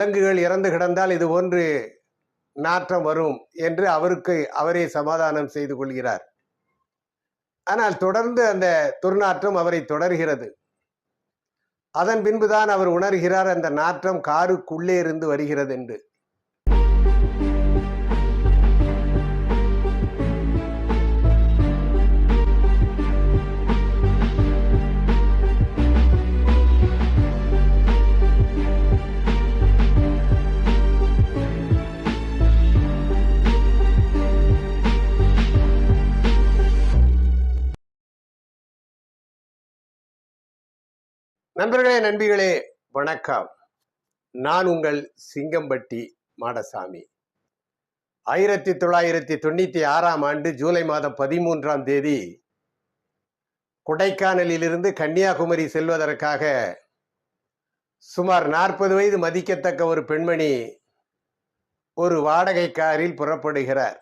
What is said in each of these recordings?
விலங்குகள் இறந்து கிடந்தால் இது போன்று நாற்றம் வரும் என்று அவருக்கு அவரே சமாதானம் செய்து கொள்கிறார். ஆனால் தொடர்ந்து அந்த துர்நாற்றம் அவரை தொடர்கிறது. அதன் பின்புதான் அவர் உணர்கிறார் அந்த நாற்றம் காருக்குள்ளே இருந்து வருகிறது என்று. நண்பர்களே நண்பிகளே வணக்கம். நான் உங்கள் சிங்கம்பட்டி மாடசாமி. ஆயிரத்தி தொள்ளாயிரத்தி தொண்ணூற்றி ஆறாம் ஆண்டு ஜூலை மாதம் பதிமூன்றாம் தேதி கொடைக்கானலிலிருந்து கன்னியாகுமரி செல்வதற்காக சுமார் நாற்பது வயது மதிக்கத்தக்க ஒரு பெண்மணி ஒரு வாடகை காரில் புறப்படுகிறார்.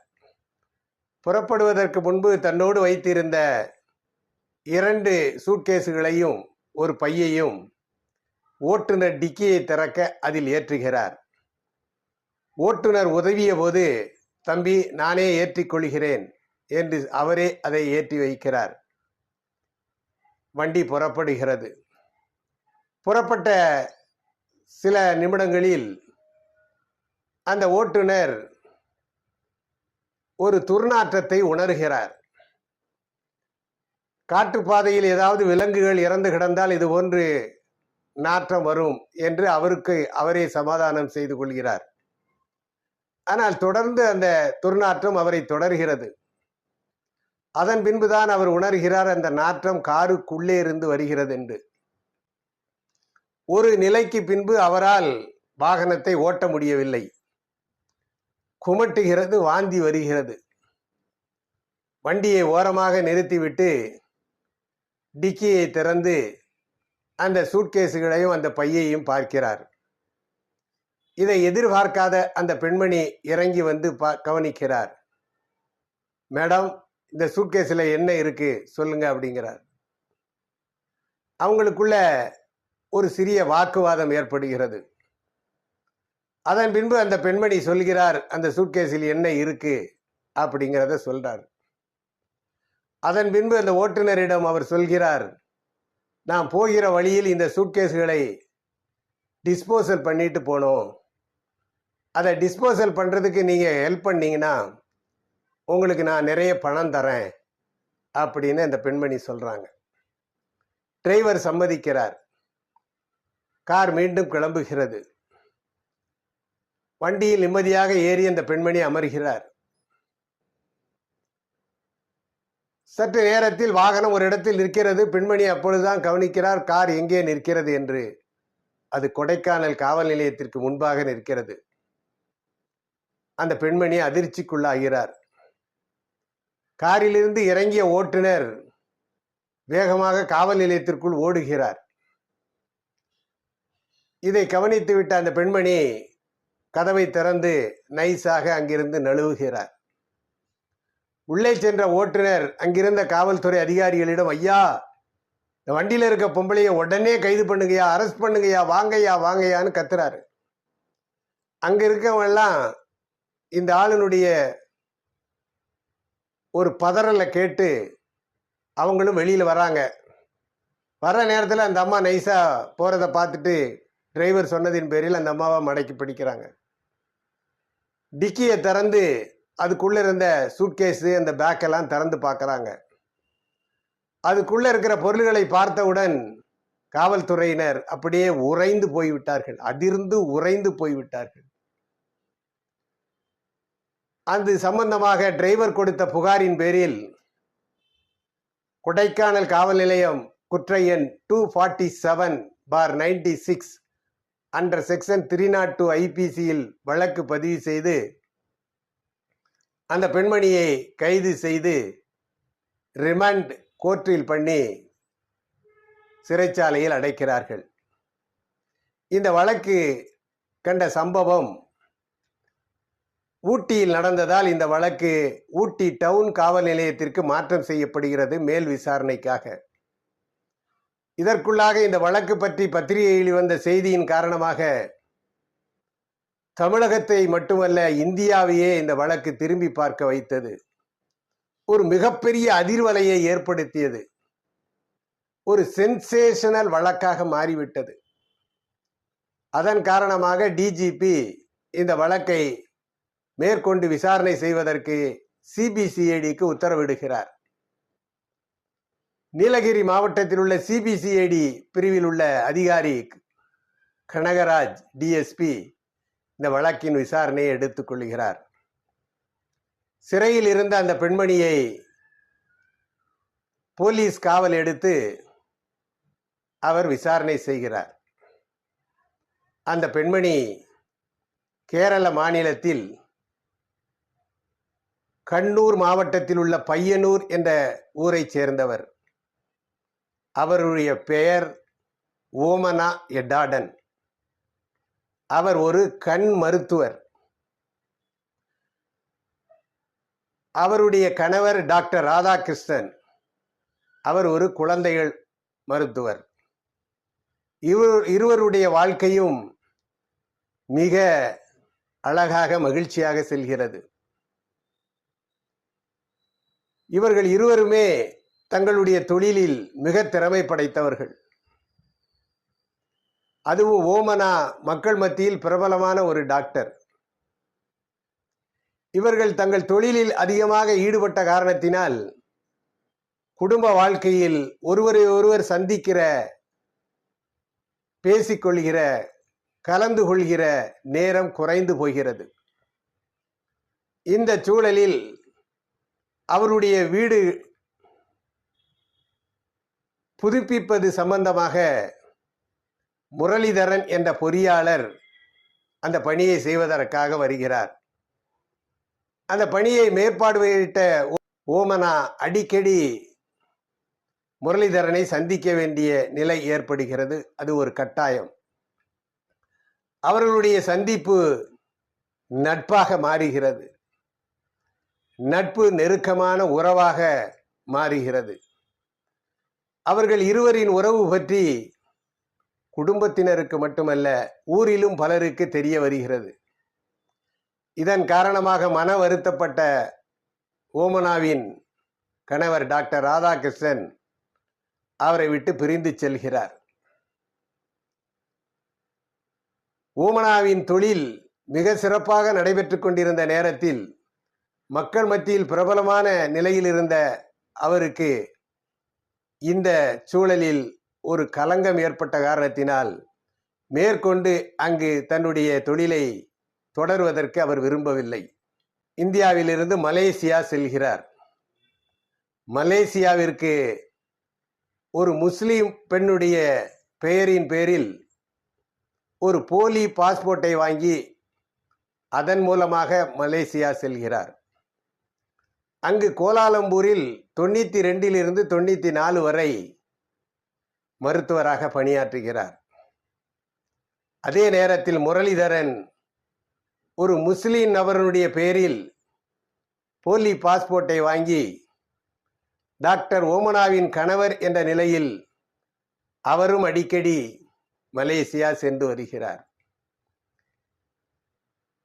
புறப்படுவதற்கு முன்பு தன்னோடு வைத்திருந்த இரண்டு சூட்கேஸுகளையும் ஒரு பையையும் ஓட்டுநர் டிக்கியை திறக்க அதில் ஏற்றுகிறார். ஓட்டுநர் உதவிய போது தம்பி நானே ஏற்றிக்கொள்கிறேன் என்று அவரே அதை ஏற்றி வைக்கிறார். வண்டி புறப்படுகிறது. புறப்பட்ட சில நிமிடங்களில் அந்த ஓட்டுநர் ஒரு துர்நாற்றத்தை உணர்கிறார். காற்றுப்பாதையில் ஏதாவது விலங்குகள் இறந்து கிடந்தால் இது போன்று நாற்றம் வரும் என்று அவருக்கு அவரே சமாதானம் செய்து கொள்கிறார். ஆனால் தொடர்ந்து அந்த துர்நாற்றம் அவரை தொடர்கிறது. அதன் பின்புதான் அவர் உணர்கிறார் அந்த நாற்றம் காருக்குள்ளே இருந்து வருகிறது என்று. ஒரு நிலைக்கு பின்பு அவரால் வாகனத்தை ஓட்ட முடியவில்லை. குமட்டுகிறது வாந்தி வருகிறது. வண்டியை ஓரமாக நிறுத்திவிட்டு டிக்கியை திறந்து அந்த சூட்கேஸுகளையும் அந்த பையையும் பார்க்கிறார். இதை எதிர்பார்க்காத அந்த பெண்மணி இறங்கி வந்து பா கவனிக்கிறார். மேடம் இந்த சூட்கேஸில் என்ன இருக்கு? சொல்லுங்க அப்படிங்கிறார். அவங்களுக்குள்ள ஒரு சிறிய வாக்குவாதம் ஏற்படுகிறது. அதன் பின்பு அந்த பெண்மணி சொல்கிறார் அந்த சூட்கேஸில் என்ன இருக்கு? அப்படிங்கிறத சொல்றார். அதன் பின்பு அந்த ஓட்டுநரிடம் அவர் சொல்கிறார் நான் போகிற வழியில் இந்த சூட்கேஸ்களை டிஸ்போசல் பண்ணிட்டு போனோம். அதை டிஸ்போசல் பண்ணுறதுக்கு நீங்கள் ஹெல்ப் பண்ணீங்கன்னா உங்களுக்கு நான் நிறைய பணம் தரேன் அப்படின்னு அந்த பெண்மணி சொல்கிறாங்க டிரைவர் சம்மதிக்கிறார். கார் மீண்டும் கிளம்புகிறது. வண்டியில் நிம்மதியாக ஏறி அந்த பெண்மணி அமர்கிறார். சற்று நேரத்தில் வாகனம் ஒரு இடத்தில் நிற்கிறது. பெண்மணி அப்பொழுதுதான் கவனிக்கிறார் கார் எங்கே நிற்கிறது? என்று. அது கொடைக்கானல் காவல் நிலையத்திற்கு முன்பாக நிற்கிறது. அந்த பெண்மணி அதிர்ச்சிக்குள்ளாகிறார். காரிலிருந்து இறங்கிய ஓட்டுநர் வேகமாக காவல் நிலையத்திற்குள் ஓடுகிறார். இதை கவனித்துவிட்ட அந்த பெண்மணி கதவை திறந்து நைஸாக அங்கிருந்து நழுவுகிறார். உள்ளே சென்ற ஓட்டுநர் அங்கிருந்த காவல்துறை அதிகாரிகளிடம் ஐயா இந்த வண்டியில் இருக்க பொம்பளைய உடனே கைது பண்ணுங்கய்யா அரெஸ்ட் பண்ணுங்கய்யா வாங்கய்யா வாங்கய்யான்னு கத்துறாரு. அங்க இருக்கவெல்லாம் எல்லாம் இந்த ஆளுனுடைய ஒரு பதறலை கேட்டு அவங்களும் வெளியில் வராங்க. வர்ற நேரத்தில் அந்த அம்மா நைஸாக போகிறத பார்த்துட்டு டிரைவர் சொன்னதின் பேரில் அந்த அம்மாவை மடக்கி பிடிக்கிறாங்க. டிக்கியை திறந்து அதுக்குள்ளே இருந்த சூட்கேஸு அந்த பேக்கெல்லாம் திறந்து பார்க்குறாங்க. அதுக்குள்ளே இருக்கிற பொருள்களை பார்த்தவுடன் காவல்துறையினர் அப்படியே உறைந்து போய்விட்டார்கள். அதிர்ந்து உறைந்து போய்விட்டார்கள். அது சம்பந்தமாக டிரைவர் கொடுத்த புகாரின் பேரில் கொடைக்கானல் காவல் நிலையம் குற்ற எண் two forty seven bar ninety six under section three naught two ஐபிசியில் வழக்கு பதிவு செய்து அந்த பெண்மணியை கைது செய்து ரிமாண்ட் கோர்ட்டில் பண்ணி சிறைச்சாலையில் அடைக்கிறார்கள். இந்த வழக்கு கண்ட சம்பவம் ஊட்டியில் நடந்ததால் இந்த வழக்கு ஊட்டி டவுன் காவல் நிலையத்திற்கு மாற்றம் செய்யப்படுகிறது மேல் விசாரணைக்காக. இதற்குள்ளாக இந்த வழக்கு பற்றி பத்திரிகையில் வந்த செய்தியின் காரணமாக தமிழகத்தை மட்டுமல்ல இந்தியாவையே இந்த வழக்கு திரும்பி பார்க்க வைத்தது. ஒரு மிகப்பெரிய அதிர்வலையை ஏற்படுத்தியது. ஒரு சென்சேஷனல் வழக்காக மாறிவிட்டது. அதன் காரணமாக டிஜிபி இந்த வழக்கை மேற்கொண்டு விசாரணை செய்வதற்கு சிபிசிஐடிக்கு உத்தரவிடுகிறார். நீலகிரி மாவட்டத்தில் உள்ள சிபிசிஐடி பிரிவில் உள்ள அதிகாரி கனகராஜ் டிஎஸ்பி இந்த வழக்கின் விசாரணையை எடுத்துக்கொள்கிறார் சிறையில் இருந்த அந்த பெண்மணியை போலீஸ் காவல் எடுத்து அவர் விசாரணை செய்கிறார். அந்த பெண்மணி கேரள மாநிலத்தில் கண்ணூர் மாவட்டத்தில் உள்ள பையனூர் என்ற ஊரைச் சேர்ந்தவர். அவருடைய பெயர் ஓமனா எடாடன் அவர் ஒரு கண் மருத்துவர். அவருடைய கணவர் டாக்டர் ராதாகிருஷ்ணன். அவர் ஒரு குழந்தைகள் மருத்துவர். இவர் இருவருடைய வாழ்க்கையும் மிக அழகாக மகிழ்ச்சியாக செல்கிறது. இவர்கள் இருவருமே தங்களுடைய தொழிலில் மிக திறமை படைத்தவர்கள். அதுவும் ஓமனா மக்கள் மத்தியில் பிரபலமான ஒரு டாக்டர். இவர்கள் தங்கள் தொழிலில் அதிகமாக ஈடுபட்ட காரணத்தினால் குடும்ப வாழ்க்கையில் ஒருவரை ஒருவர் சந்திக்கிற பேசிக்கொள்கிற கலந்து கொள்கிற நேரம் குறைந்து போகிறது. இந்த சூழலில் அவருடைய வீடு புதுப்பிப்பது சம்பந்தமாக முரளிதரன் என்ற பொறியாளர் அந்த பணியை செய்வதற்காக வருகிறார். அந்த பணியை மேற்பார்வையிட்ட ஓமனா அடிக்கடி முரளிதரனை சந்திக்க வேண்டிய நிலை ஏற்படுகிறது. அது ஒரு கட்டாயம். அவர்களுடைய சந்திப்பு நட்பாக மாறுகிறது. நட்பு நெருக்கமான உறவாக மாறுகிறது. அவர்கள் இருவரின் உறவு பற்றி குடும்பத்தினருக்கு மட்டுமல்ல ஊரிலும் பலருக்கு தெரிய வருகிறது. இதன் காரணமாக மன வருத்தப்பட்ட ஓமனாவின் கணவர் டாக்டர் ராதாகிருஷ்ணன் அவரை விட்டு பிரிந்து செல்கிறார். ஓமனாவின் தொழில் மிக சிறப்பாக நடைபெற்றுக் கொண்டிருந்த நேரத்தில் மக்கள் மத்தியில் பிரபலமான நிலையில் இருந்த அவருக்கு இந்த சூழலில் ஒரு கலங்கம் ஏற்பட்ட காரணத்தினால் மேற்கொண்டு அங்கு தன்னுடைய தொழிலை தொடர்வதற்கு அவர் விரும்பவில்லை. இந்தியாவிலிருந்து மலேசியா செல்கிறார். மலேசியாவிற்கு ஒரு முஸ்லீம் பெண்ணுடைய பெயரின் பேரில் ஒரு போலி பாஸ்போர்ட்டை வாங்கி அதன் மூலமாக மலேசியா செல்கிறார். அங்கு கோலாலம்பூரில் தொண்ணூற்றி ரெண்டிலிருந்து தொண்ணூற்றி நாலு வரை மருத்துவராக பணியாற்றுகிறார். அதே நேரத்தில் முரளிதரன் ஒரு முஸ்லீம் நபருடைய பேரில் போலி பாஸ்போர்ட்டை வாங்கி டாக்டர் ஓமனாவின் கணவர் என்ற நிலையில் அவரும் அடிக்கடி மலேசியா சென்று வருகிறார்.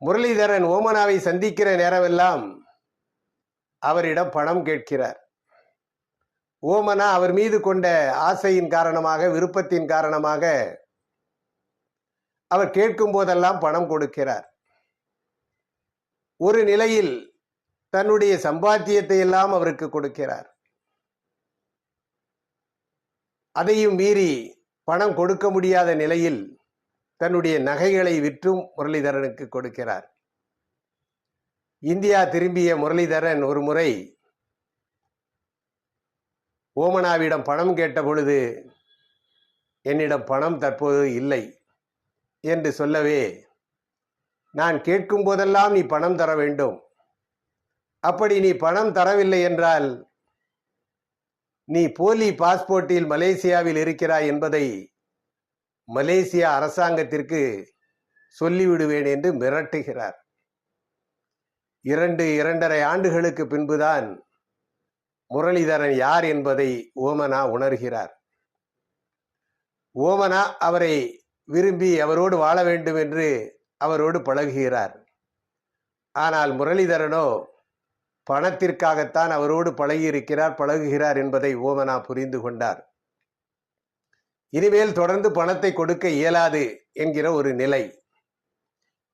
முரளிதரன் ஓமனாவை சந்திக்கிற நேரமெல்லாம் அவரிடம் பணம் கேட்கிறார். ஓமனா அவர் மீது கொண்ட ஆசையின் காரணமாக விருப்பத்தின் காரணமாக அவர் கேட்கும் போதெல்லாம் பணம் கொடுக்கிறார். ஒரு நிலையில் தன்னுடைய சம்பாத்தியத்தை எல்லாம் அவருக்கு கொடுக்கிறார். அதையும் மீறி பணம் கொடுக்க முடியாத நிலையில் தன்னுடைய நகைகளை விற்றும் முரளிதரனுக்கு கொடுக்கிறார். இந்தியா திரும்பிய முரளிதரன் ஒரு முறை ஓமனாவிடம் பணம் கேட்ட பொழுது என்னிடம் பணம் தற்போது இல்லை என்று சொல்லவே நான் கேட்கும் போதெல்லாம் நீ பணம் தர வேண்டும். அப்படி நீ பணம் தரவில்லை என்றால் நீ போலி பாஸ்போர்ட்டில் மலேசியாவில் இருக்கிறாய் என்பதை மலேசியா அரசாங்கத்திற்கு சொல்லிவிடுவேன் என்று மிரட்டுகிறார். இரண்டு இரண்டரை ஆண்டுகளுக்கு பின்புதான் முரளிதரன் யார் என்பதை ஓமனா உணர்கிறார். ஓமனா அவரை விரும்பி அவரோடு வாழ வேண்டும் என்று அவரோடு பழகுகிறார். ஆனால் முரளிதரனோ பணத்திற்காகத்தான் அவரோடு பழகியிருக்கிறார் பழகுகிறார் என்பதை ஓமனா புரிந்து கொண்டார். இனிமேல் தொடர்ந்து பணத்தை கொடுக்க இயலாது என்கிற ஒரு நிலை.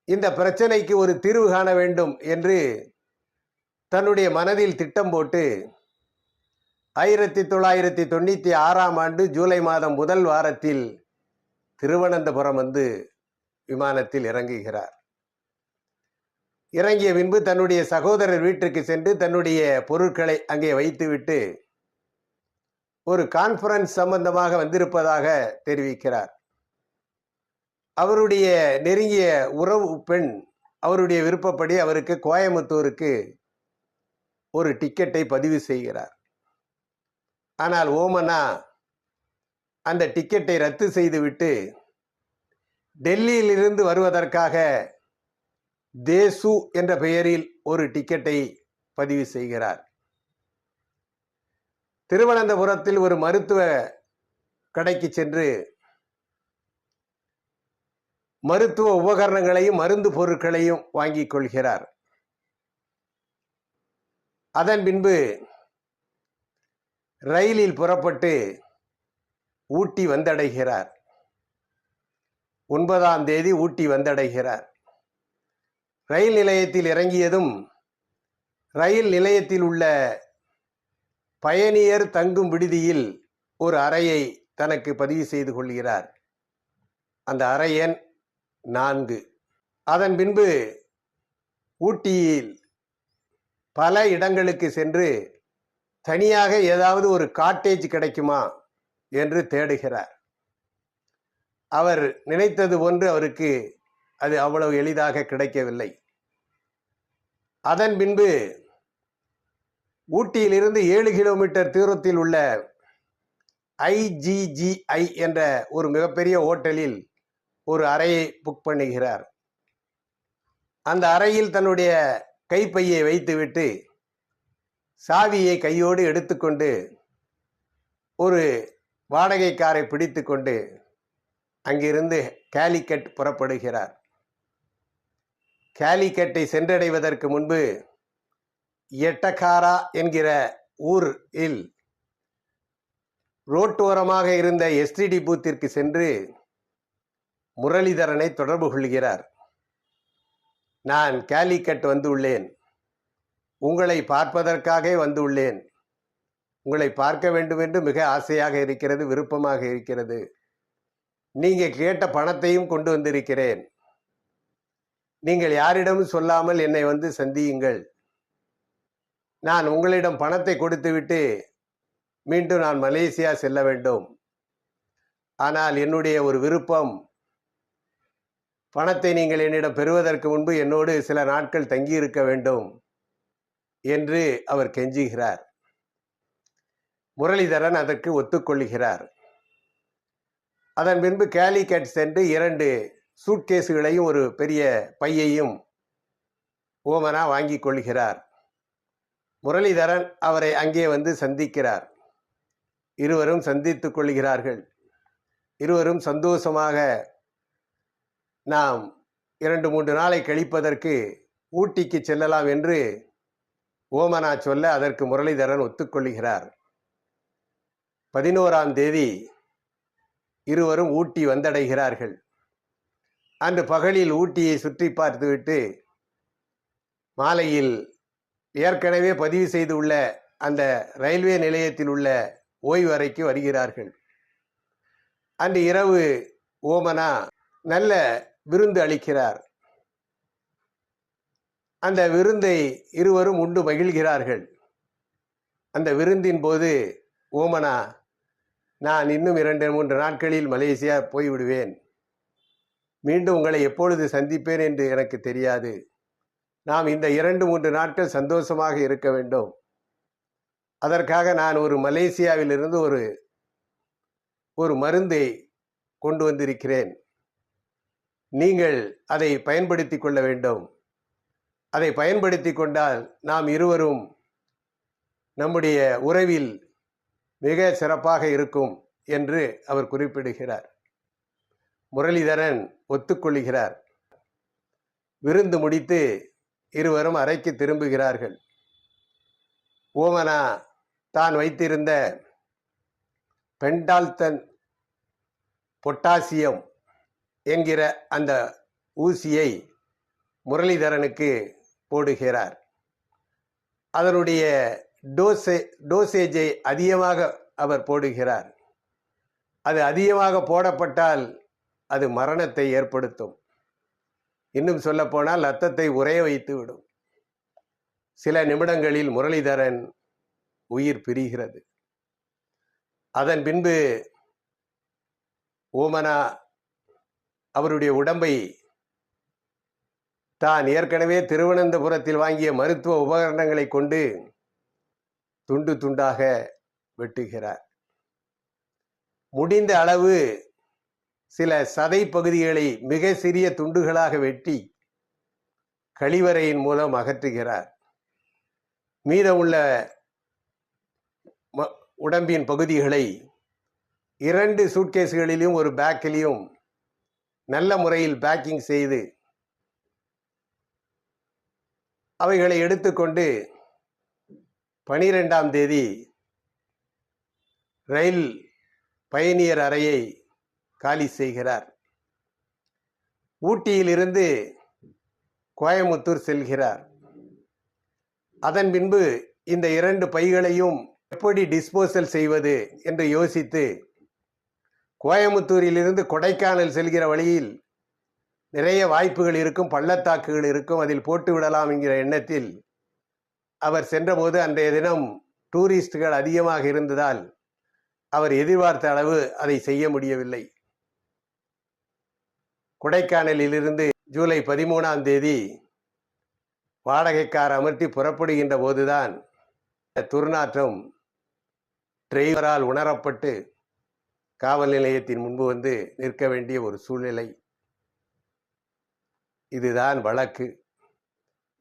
இந்த பிரச்சனைக்கு ஒரு தீர்வு காண வேண்டும் என்று தன்னுடைய மனதில் திட்டம் போட்டு ஆயிரத்தி தொள்ளாயிரத்தி தொண்ணூற்றி ஆறாம் ஆண்டு ஜூலை மாதம் முதல் வாரத்தில் திருவனந்தபுரம் வந்து விமானத்தில் இறங்குகிறார். இறங்கிய பின்பு தன்னுடைய சகோதரர் வீட்டிற்கு சென்று தன்னுடைய பொருட்களை அங்கே வைத்துவிட்டு ஒரு கான்ஃபரன்ஸ் சம்பந்தமாக வந்திருப்பதாக தெரிவிக்கிறார். அவருடைய நெருங்கிய உறவு பெண் அவருடைய விருப்பப்படி அவருக்கு கோயம்புத்தூருக்கு ஒரு டிக்கெட்டை பதிவு செய்கிறார். ஆனால் ஓமனா அந்த டிக்கெட்டை ரத்து செய்துவிட்டு டெல்லியிலிருந்து வருவதற்காக தேசு என்ற பெயரில் ஒரு டிக்கெட்டை பதிவு செய்கிறார். திருவனந்தபுரத்தில் ஒரு மருத்துவ கடைக்கு சென்று மருத்துவ உபகரணங்களையும் மருந்து பொருட்களையும் வாங்கிக் கொள்கிறார். அதன் பின்பு ரயிலில் புறப்பட்டு ஊட்டி வந்தடைகிறார். ஒன்பதாம் தேதி ஊட்டி வந்தடைகிறார். ரயில் நிலையத்தில் இறங்கியதும் ரயில் நிலையத்தில் உள்ள பயணியர் தங்கும் விடுதியில் ஒரு அறையை தனக்கு பதிவு செய்து கொள்கிறார். அந்த அறை எண் நான்கு. அதன் பின்பு ஊட்டியில் பல இடங்களுக்கு சென்று தனியாக ஏதாவது ஒரு காட்டேஜ் கிடைக்குமா என்று தேடுகிறார். அவர் நினைத்தது ஒன்று அவருக்கு அது அவ்வளவு எளிதாக கிடைக்கவில்லை. அதன் பின்பு ஊட்டியிலிருந்து ஏழு கிலோமீட்டர் தூரத்தில் உள்ள ஐஜிஜிஐ என்ற ஒரு மிகப்பெரிய ஹோட்டலில் ஒரு அறையை புக் பண்ணுகிறார். அந்த அறையில் தன்னுடைய கைப்பையை வைத்துவிட்டு சாவியை கையோடு எடுத்துக்கொண்டு ஒரு வாடகை காரை பிடித்துக்கொண்டு அங்கிருந்து கேலிக்கட் புறப்படுகிறார். கேலிக்கட்டை சென்றடைவதற்கு முன்பு எட்டகாரா என்கிற ஊர் இல் ரோட்டோரமாக இருந்த எஸ்டிடி பூத்திற்கு சென்று முரளிதரனை தொடர்பு கொள்கிறார். நான் கேலிக்கட் வந்துள்ளேன். உங்களை பார்ப்பதற்காக வந்துள்ளேன். உங்களை பார்க்க வேண்டும் என்று மிக ஆசையாக இருக்கிறது விருப்பமாக இருக்கிறது. நீங்கள் கேட்ட பணத்தையும் கொண்டு வந்திருக்கிறேன். நீங்கள் யாரிடமும் சொல்லாமல் என்னை வந்து சந்தியுங்கள். நான் உங்களிடம் பணத்தை கொடுத்துவிட்டு மீண்டும் நான் மலேசியா செல்ல வேண்டும். ஆனால் என்னுடைய ஒரு விருப்பம் பணத்தை நீங்கள் என்னிடம் பெறுவதற்கு முன்பு என்னோடு சில நாட்கள் தங்கியிருக்க வேண்டும். என்று அவர் கெஞ்சுகிறார். முரளிதரன் அதற்கு ஒத்துக்கொள்கிறார் அதன் பின்பு கேலிகட் சென்று இரண்டு சூட்கேஸுகளையும் ஒரு பெரிய பையையும் ஓமனா வாங்கி கொள்கிறார் முரளிதரன் அவரை அங்கே வந்து சந்திக்கிறார். இருவரும் சந்தித்துக் கொள்கிறார்கள் இருவரும் சந்தோஷமாக நாம் இரண்டு மூன்று நாளை கழிப்பதற்கு ஊட்டிக்கு செல்லலாம் என்று ஓமனா சொல்ல அதற்கு முரளிதரன் ஒத்துக்கொள்கிறார் பதினோராம் தேதி இருவரும் ஊட்டி வந்தடைகிறார்கள். அன்று பகலில் ஊட்டியை சுற்றி பார்த்துவிட்டு மாலையில் ஏற்கனவே பதிவு செய்துள்ள அந்த ரயில்வே நிலையத்தில் உள்ள ஓய்வு அறைக்கு வருகிறார்கள். அன்று இரவு ஓமனா நல்ல விருந்து அளிக்கிறார். அந்த விருந்தை இருவரும் உண்டு மகிழ்கிறார்கள். அந்த விருந்தின் போது ஓமனா நான் இன்னும் இரண்டு மூன்று நாட்களில் மலேசியா போய்விடுவேன். மீண்டும் உங்களை எப்பொழுது சந்திப்பேன் என்று எனக்கு தெரியாது. நாம் இந்த இரண்டு மூன்று நாட்கள் சந்தோஷமாக இருக்க வேண்டும். அதற்காக நான் ஒரு மலேசியாவிலிருந்து ஒரு ஒரு மருந்தை கொண்டு வந்திருக்கிறேன். நீங்கள் அதை பயன்படுத்தி கொள்ள வேண்டும். அதை பயன்படுத்தி கொண்டால் நாம் இருவரும் நம்முடைய உறவில் மிக சிறப்பாக இருக்கும் என்று அவர் குறிப்பிடுகிறார். முரளிதரன் ஒத்துக்கொள்கிறார். விருந்து முடித்து இருவரும் அறைக்கு திரும்புகிறார்கள். ஓமனா தான் வைத்திருந்த பெண்டால்தன் பொட்டாசியம் என்கிற அந்த ஊசியை முரளிதரனுக்கு போடுகிறார். அதனுடைய டோசே டோசேஜை அதிகமாக அவர் போடுகிறார். அது அதிகமாக போடப்பட்டால் அது மரணத்தை ஏற்படுத்தும். இன்னும் சொல்லப்போனால் இரத்தத்தை உறைய வைத்து விடும். சில நிமிடங்களில் முரளிதரன் உயிர் பிரிகிறது. அதன் பின்பு ஓமனா அவருடைய உடம்பை தான் ஏற்கனவே திருவனந்தபுரத்தில் வாங்கிய மருத்துவ உபகரணங்களை கொண்டு துண்டு துண்டாக வெட்டுகிறார். முடிந்த அளவு சில சதை பகுதிகளை மிக சிறிய துண்டுகளாக வெட்டி கழிவறையின் மூலம் அகற்றுகிறார். மீதமுள்ள ம- உடம்பின் பகுதிகளை இரண்டு சூட்கேஸ்களிலும் ஒரு பேக்கிலையும் நல்ல முறையில் பேக்கிங் செய்து அவைகளை எடுத்துக்கொண்டு பனிரெண்டாம் தேதி ரயில் பயணியர் அறையை காலி செய்கிறார். ஊட்டியிலிருந்து கோயமுத்தூர் செல்கிறார். அதன் பின்பு இந்த இரண்டு பைகளையும் எப்படி டிஸ்போசல் செய்வது என்று யோசித்து கோயமுத்தூரிலிருந்து கொடைக்கானல் செல்கிற வழியில் நிறைய வாய்ப்புகள் இருக்கும் பள்ளத்தாக்குகள் இருக்கும். அதில் போட்டு விடலாம் என்கிற எண்ணத்தில் அவர் சென்றபோது அன்றைய தினம் டூரிஸ்டுகள் அதிகமாக இருந்ததால் அவர் எதிர்பார்த்த அளவு அதை செய்ய முடியவில்லை. கொடைக்கானலிலிருந்து ஜூலை பதிமூணாம் தேதி வாடகைக்கார் அமர்த்தி புறப்படுகின்ற போதுதான் துர்நாற்றம் டிரைவரால் உணரப்பட்டு காவல் நிலையத்தின் முன்பு வந்து நிற்க வேண்டிய ஒரு சூழ்நிலை. இதுதான் வழக்கு.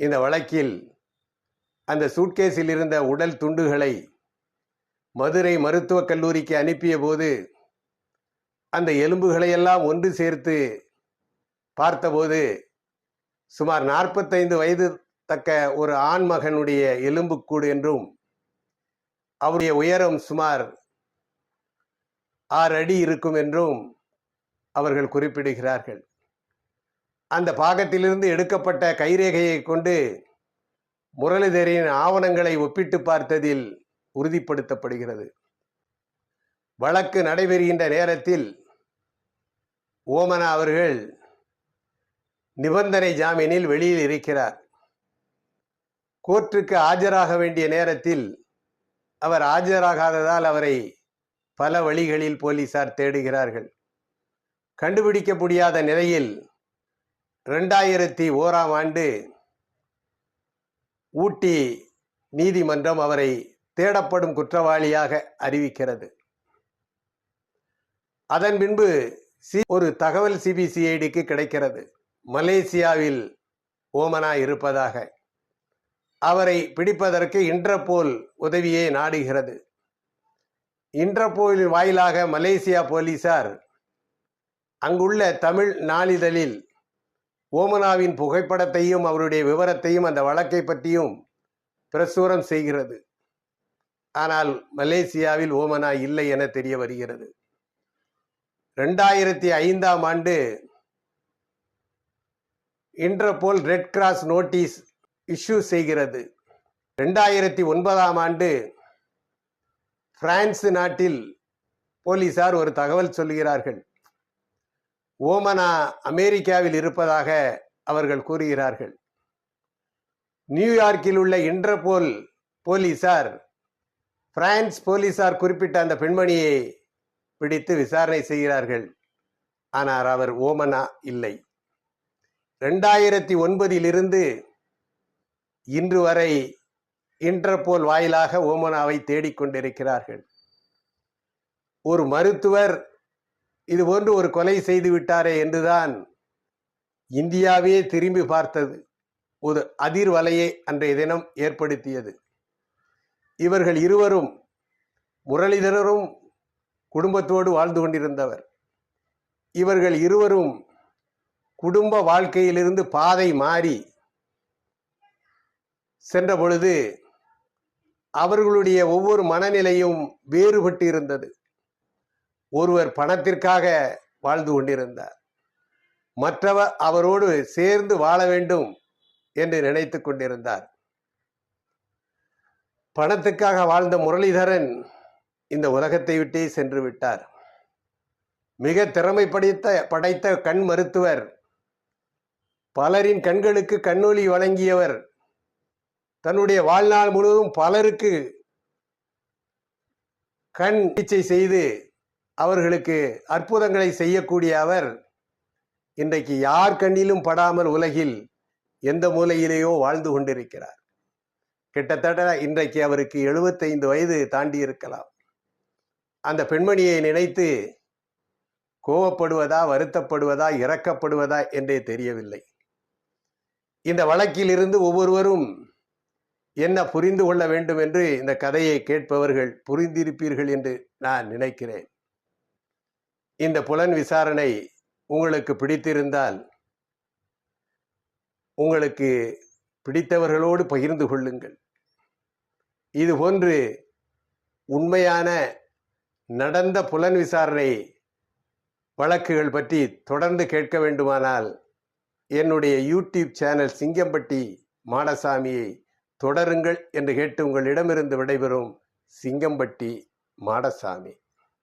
இந்த வழக்கில் அந்த சூட்கேஸில் இருந்த உடல் துண்டுகளை மதுரை மருத்துவக் கல்லூரிக்கு அனுப்பிய போது அந்த எலும்புகளையெல்லாம் ஒன்று சேர்த்து பார்த்தபோது சுமார் நாற்பத்தைந்து வயது தக்க ஒரு ஆண் மகனுடைய எலும்புக்கூடு என்றும் அவருடைய உயரம் சுமார் ஆறு அடி இருக்கும் என்றும் அவர்கள் குறிப்பிடுகிறார்கள். அந்த பாகத்திலிருந்து எடுக்கப்பட்ட கைரேகையை கொண்டு முரளிதரின் ஆவணங்களை ஒப்பிட்டு பார்த்ததில் உறுதிப்படுத்தப்படுகிறது. வழக்கு நடைபெறுகின்ற நேரத்தில் ஓமனா அவர்கள் நிபந்தனை ஜாமீனில் வெளியில் இருக்கிறார். கோர்ட்டுக்கு ஆஜராக வேண்டிய நேரத்தில் அவர் ஆஜராகாததால் அவரை பல வழிகளில் போலீசார் தேடுகிறார்கள். கண்டுபிடிக்க முடியாத நிலையில் ரெண்டாயிரத்தி ஓராம் ஆண்டு ஊட்டி நீதிமன்றம் அவரை தேடப்படும் குற்றவாளியாக அறிவிக்கிறது. அதன் பின்பு சி ஒரு தகவல் சிபிசிஐடிக்கு கிடைக்கிறது. மலேசியாவில் ஓமனா இருப்பதாக. அவரை பிடிப்பதற்கு இன்டர்போல் உதவியை நாடுகிறது. இன்டர்போல் வாயிலாக மலேசியா போலீசார் அங்குள்ள தமிழ் நாளிதழில் ஓமனாவின் புகைப்படத்தையும் அவருடைய விவரத்தையும் அந்த வழக்கை பற்றியும் பிரசுரம் செய்கிறது. ஆனால் மலேசியாவில் ஓமனா இல்லை என தெரிய வருகிறது. ரெண்டாயிரத்தி ஐந்தாம் ஆண்டு Interpol red cross notice issue செய்கிறது. ரெண்டாயிரத்தி ஒன்பதாம் ஆண்டு பிரான்ஸ் நாட்டில் போலீசார் ஒரு தகவல் சொல்கிறார்கள் ஓமனா அமெரிக்காவில் இருப்பதாக அவர்கள் கூறுகிறார்கள். நியூயார்க்கில் உள்ள இன்டர்போல் போலீசார் பிரான்ஸ் போலீசார் குறிப்பிட்ட அந்த பெண்மணியை பிடித்து விசாரணை செய்கிறார்கள். ஆனால் அவர் ஓமனா இல்லை. ரெண்டாயிரத்தி ஒன்பதிலிருந்து இன்று வரை இன்டர்போல் வாயிலாக ஓமனாவை தேடிக்கொண்டிருக்கிறார்கள். ஒரு மருத்துவர் இது போன்று ஒரு கொலை செய்து விட்டாரே என்றுதான் இந்தியாவே திரும்பி பார்த்தது. ஒரு அதிர்வலையை அன்றைய தினம் ஏற்படுத்தியது. இவர்கள் இருவரும் முரளிதரரும் குடும்பத்தோடு வாழ்ந்து கொண்டிருந்தவர். இவர்கள் இருவரும் குடும்ப வாழ்க்கையிலிருந்து பாதை மாறி சென்ற பொழுது அவர்களுடைய ஒவ்வொரு மனநிலையும் வேறுபட்டு இருந்தது ஒருவர் பணத்திற்காக வாழ்ந்து கொண்டிருந்தார். மற்றவர் அவரோடு சேர்ந்து வாழ வேண்டும் என்று நினைத்து கொண்டிருந்தார். பணத்துக்காக வாழ்ந்த முரளிதரன் இந்த உலகத்தை விட்டே சென்று விட்டார். மிக திறமை படைத்த படைத்த கண் மருத்துவர் பலரின் கண்களுக்கு கண்ணொளி வழங்கியவர் தன்னுடைய வாழ்நாள் முழுவதும் பலருக்கு கண் சிகிச்சை செய்து அவர்களுக்கு அற்புதங்களை செய்யக்கூடிய அவர் இன்றைக்கு யார் கண்ணிலும் படாமல் உலகில் எந்த மூலையிலேயோ வாழ்ந்து கொண்டிருக்கிறார். கிட்டத்தட்ட இன்றைக்கு அவருக்கு எழுபத்தைந்து வயது தாண்டி இருக்கலாம். அந்த பெண்மணியை நினைத்து கோவப்படுவதா வருத்தப்படுவதா இறக்கப்படுவதா என்றே தெரியவில்லை. இந்த வழக்கில் இருந்து ஒவ்வொருவரும் என்ன புரிந்து கொள்ள வேண்டும் என்று இந்த கதையை கேட்பவர்கள் புரிந்திருப்பீர்கள் என்று நான் நினைக்கிறேன். இந்த புலன் விசாரணை உங்களுக்கு பிடித்திருந்தால் உங்களுக்கு பிடித்தவர்களோடு பகிர்ந்து கொள்ளுங்கள். இதுபோன்று உண்மையான நடந்த புலன் விசாரணை வழக்குகள் பற்றி தொடர்ந்து கேட்க வேண்டுமானால் என்னுடைய யூடியூப் சேனல் சிங்கம்பட்டி மாடசாமியை தொடருங்கள் என்று கேட்டு உங்களிடமிருந்து விடைபெறும் சிங்கம்பட்டி மாடசாமி.